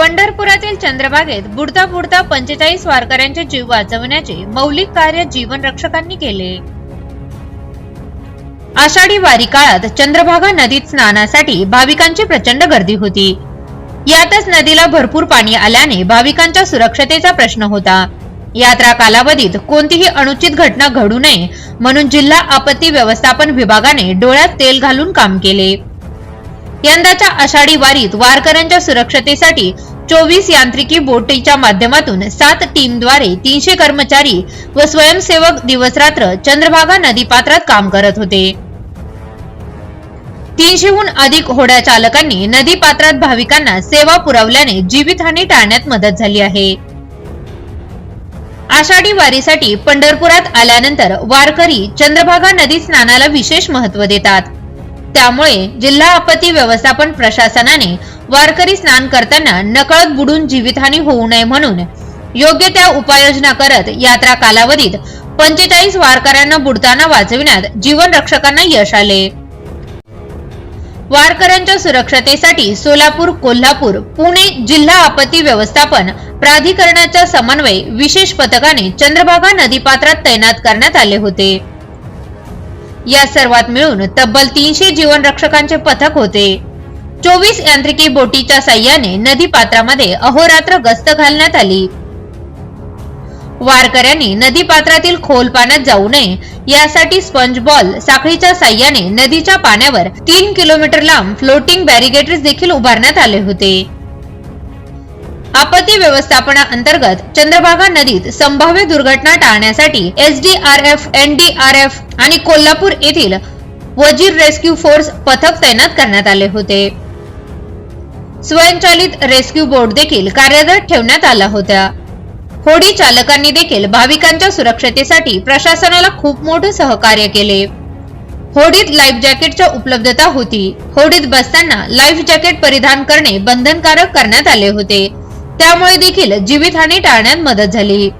पंढरपुरातील चंद्रबागेत बुडता बुडता पंचेचाळीस वारकऱ्यांचे जीव वाचवण्याचे मौलिक कार्य जीवन रक्षकांनी केले. आषाढी वारी काळात चंद्रभागा नदीत स्नानासाठी भाविकांची प्रचंड गर्दी होती. यातच नदीला भरपूर पाणी आल्याने भाविकांच्या सुरक्षतेचा प्रश्न होता. यात्रा कालावधीत कोणतीही अनुचित घटना घडू नये म्हणून जिल्हा आपत्ती व्यवस्थापन विभागाने डोळ्यात तेल घालून काम केले. यंदाच्या आषाढी वारीत वारकऱ्यांच्या सुरक्षतेसाठी चोवीस यांत्रिकी बोटीच्या माध्यमातून सात टीमद्वारे तीनशे कर्मचारी व स्वयंसेवक दिवसरात्र चंद्रभागा नदीपात्रात काम करत होते. तीनशेहून अधिक होड्या चालकांनी नदीपात्रात भाविकांना सेवा पुरवल्याने जीवितहानी टाळण्यात मदत झाली आहे. आषाढी वारीसाठी पंढरपुरात आल्यानंतर वारकरी चंद्रभागा नदी स्नानाला विशेष महत्त्व देतात. त्यामुळे जिल्हा आपत्ती व्यवस्थापन प्रशासनाने वारकरी स्नान करताना नकळत बुडून जीवितहानी होऊ नये म्हणून योग्य त्या उपाययोजना करत यात्रा कालावधीत पंचेचाळीस वारकऱ्यांना बुडताना वाचविण्यात जीवन रक्षकांना यश आले. वारकऱ्यांच्या सुरक्षतेसाठी सोलापूर कोल्हापूर पुणे जिल्हा आपत्ती व्यवस्थापन प्राधिकरणाच्या समन्वय विशेष पथकाने चंद्रभागा नदीपात्रात तैनात करण्यात आले होते. या सर्वात मिळून तब्बल तीनशे जीवन रक्षकांचे पथक होते. चोवीस यांत्रिकी बोटीच्या साह्याने नदी पात्रामध्ये अहोरात्र गस्त घालण्यात आली. वारकऱ्यांनी नदी पात्रातील खोल पाण्यात जाऊ नये यासाठी स्पंज बॉल साखळीच्या साह्याने नदीच्या पाण्यावर तीन किलोमीटर लांब फ्लोटिंग बॅरिगेटर्स देखील उभारण्यात आले होते. आपत्ती व्यवस्थापना अंतर्गत चंद्रभागा नदीत संभाव्य दुर्घटना टाळण्यासाठी एसडीआरएफ एनडीआरएफ आणि कोल्हापूर येथील वजीर रेस्क्यू फोर्स पथक तैनात करण्यात आले होते. स्वयंचलित रेस्क्यू बोट देखील कार्यरत ठेवण्यात आला होत्या. होडी चालकांनी देखील भाविकांच्या सुरक्षतेसाठी प्रशासनाला खूप मोठे सहकार्य केले. होडीत लाईफ जॅकेटच्या उपलब्धता होती. होडीत बसताना लाईफ जॅकेट परिधान करणे बंधनकारक करण्यात आले होते. त्यामुळे देखील जीवितहानी टाळण्यात मदत झाली.